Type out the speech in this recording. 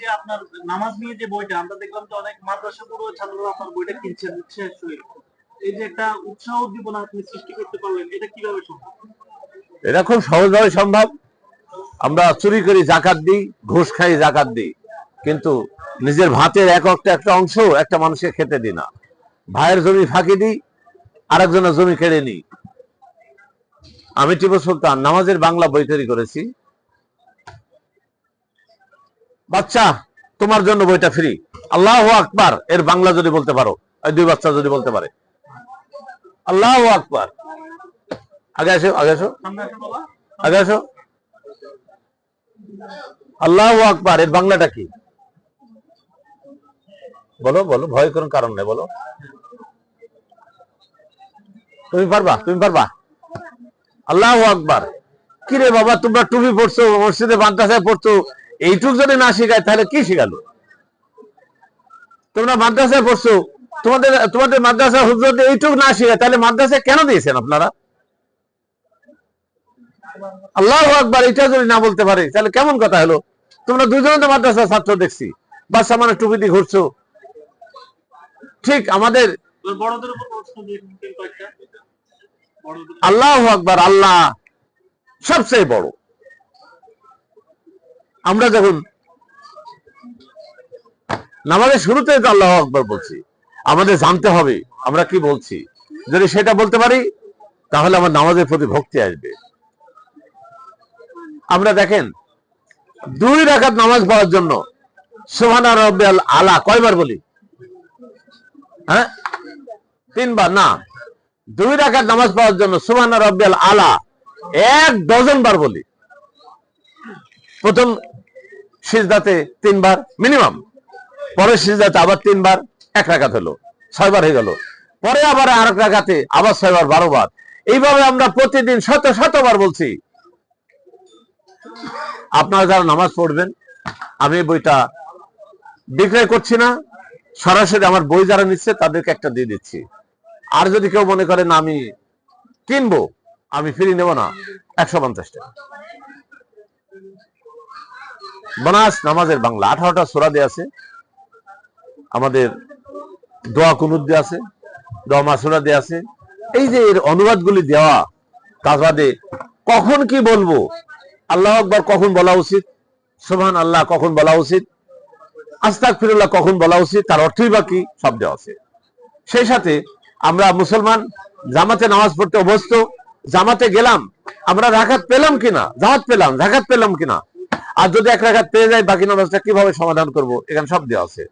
যে আপনার নামাজ নিয়ে যে বইটা, আমরা দেখলাম যে অনেক মাদ্রাসা পড়ুয়া ছাত্ররা আপনার বইটা কিনছেন এই যে একটা উৎসাহ উদ্দীপনা আপনি সৃষ্টি করতে পারলেন, এটা কীভাবে সম্ভব? এটা খুব সহজভাবে সম্ভব। আমরা চুরি করি, জাকাত দিই, ঘুষ খাই, জাকাত দিই। কিন্তু নিজের ভাতের এক একটা একটা অংশ একটা মানুষকে খেতে দিই না। ভাইয়ের জমি ফাঁকি দিই, আরেকজনের জমি কেড়ে নিই। আমি টিপু সুলতান, নামাজের বাংলা বই তৈরি করেছি। বাচ্চা, তোমার জন্য বইটা ফ্রি আল্লাহ আকবার, এর বাংলা যদি বলতে পারো দুই বাচ্চা যদি বলতে পারে। আল্লাহ আকবার। আগে আসো আগে আসো। আগে আসো। আল্লাহ আকবার, এর বাংলাটা কি? বলো বলো, ভয় কোন কারণ নেই, বলো। তুমি পারবা তুমি পারবা? আল্লাহ আকবার। কি রে বাবা, তোমরা টুপি পড়ছো মসজিদে মাদ্রাসায় পড়ছো এইটুক যদি না শিখায়, তাহলে কি শিখালো? তোমরা মাদ্রাসায় পড়ছো, তোমাদের তোমাদের মাদ্রাসা হুজুর এইটুক না শিখায়, তাহলে মাদ্রাসায় কেন দিয়েছেন আপনারা? আল্লাহ আকবার, এটা যদি না বলতে পারে, তাহলে কেমন কথা হলো? তোমরা দুজনে তো মাদ্রাসা ছাত্র দেখছি বাচ্চা মানে টুপি দিয়ে ঘুরছো। ঠিক আমাদের আল্লাহ আকবার, আল্লাহ সবচেয়ে বড়। আমরা যখন নামাজের শুরুতে তো আল্লাহ আকবার বলছি, আমাদের জানতে হবে, আমরা কি বলছি? যদি সেটা বলতে পারি, তাহলে আমার নামাজের প্রতি ভক্তি আসবে। আমরা দেখেন, দুই রাকাত নামাজ পড়ার জন্য সোহানা রব্বাল আলা কয়বার বলি? হ্যাঁ? তিনবার, না। দুই রাখাত নামাজ পড়ার জন্য সুবহান রব্বিয়াল আলা এক ডজন বার বলি। প্রথম সিজদাতে তিনবার মিনিমাম। পরের সিজদাতে আবার তিনবার, এক রাকাত হলো, ছয়বার হয়ে গেল। পরে আবার আর এক রাকাতে আবার ছয়বার বারো বার এইভাবে আমরা প্রতিদিন শত শতবার বলছি। আপনারা যারা নামাজ পড়বেন, আমি বইটা বিক্রয় করছি না, সরাসরি আমার বই যারা নিচ্ছে তাদেরকে একটা দিয়ে দিচ্ছি। আর যদি কেউ মনে করেন আমি কিনবো, আমি ফ্রি নেব না, একশো পঞ্চাশ টাকা। বনাস নামাজের বাংলা। আঠারোটা সোরা দিয়ে আছে। আমাদের দোয়া কুনুদ দিয়ে আছে, দোয়া মাসুরা দিয়ে আছে। এই যে এর অনুবাদগুলি দেওয়া বাদে কখন কি বলব? আল্লাহ আকবার কখন বলা উচিত? সোহান আল্লাহ কখন বলা উচিত? আস্তাক ফিরুল্লাহ কখন বলা উচিত? তার অর্থই বা কি? সব দেওয়া আছে। সেই সাথে আমরা মুসলমান জামাতে নামাজ পড়তে অভ্যস্ত, জামাতে গেলাম, আমরা রাখাত পেলাম কিনা? জামাত পেলাম, রাখাত পেলাম কিনা? আর যদি এক রাখাত পেয়ে যায় বাকি নামাজটা কীভাবে সমাধান করব? এখানে সব দেওয়া আছে।